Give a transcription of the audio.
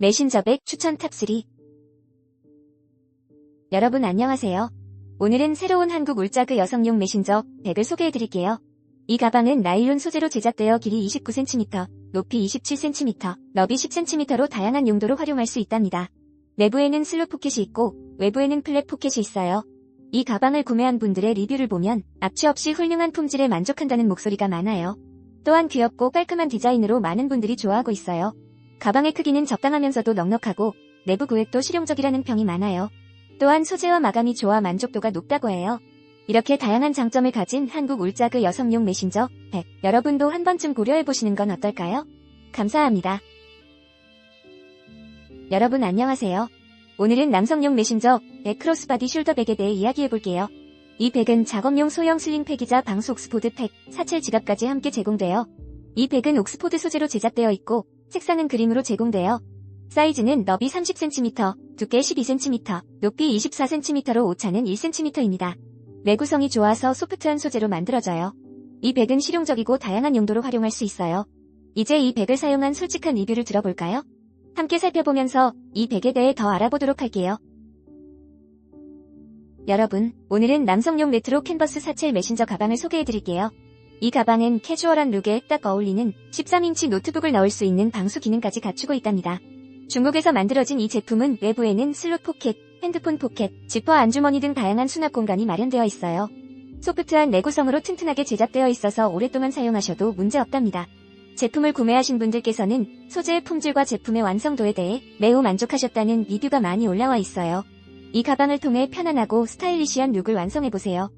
메신저백 추천 탑3 여러분 안녕하세요. 오늘은 새로운 한국 울자그 여성용 메신저 100을 소개해드릴게요. 이 가방은 나일론 소재로 제작되어 길이 29cm, 높이 27cm, 너비 10cm로 다양한 용도로 활용할 수 있답니다. 내부에는 슬롯 포켓이 있고 외부에는 플랫 포켓이 있어요. 이 가방을 구매한 분들의 리뷰를 보면 압취 없이 훌륭한 품질에 만족한다는 목소리가 많아요. 또한 귀엽고 깔끔한 디자인으로 많은 분들이 좋아하고 있어요. 가방의 크기는 적당하면서도 넉넉하고 내부 구획도 실용적이라는 평이 많아요. 또한 소재와 마감이 좋아 만족도가 높다고 해요. 이렇게 다양한 장점을 가진 한국 울자그 여성용 메신저 100 여러분도 한 번쯤 고려해보시는 건 어떨까요? 감사합니다. 여러분 안녕하세요. 오늘은 남성용 메신저 100 크로스바디 숄더백에 대해 이야기해볼게요. 이 백은 작업용 소형 슬링팩이자 방수 옥스포드 팩, 사첼 지갑까지 함께 제공돼요. 이 백은 옥스포드 소재로 제작되어 있고 색상은 그림으로 제공돼요. 사이즈는 너비 30cm, 두께 12cm, 높이 24cm로 오차는 1cm입니다. 내구성이 좋아서 소프트한 소재로 만들어져요. 이 백은 실용적이고 다양한 용도로 활용할 수 있어요. 이제 이 백을 사용한 솔직한 리뷰를 들어볼까요? 함께 살펴보면서 이 백에 대해 더 알아보도록 할게요. 여러분, 오늘은 남성용 레트로 캔버스 사첼 메신저 가방을 소개해드릴게요. 이 가방은 캐주얼한 룩에 딱 어울리는 13인치 노트북을 넣을 수 있는 방수 기능까지 갖추고 있답니다. 중국에서 만들어진 이 제품은 외부에는 슬롯 포켓, 핸드폰 포켓, 지퍼 안주머니 등 다양한 수납 공간이 마련되어 있어요. 소프트한 내구성으로 튼튼하게 제작되어 있어서 오랫동안 사용하셔도 문제없답니다. 제품을 구매하신 분들께서는 소재의 품질과 제품의 완성도에 대해 매우 만족하셨다는 리뷰가 많이 올라와 있어요. 이 가방을 통해 편안하고 스타일리시한 룩을 완성해보세요.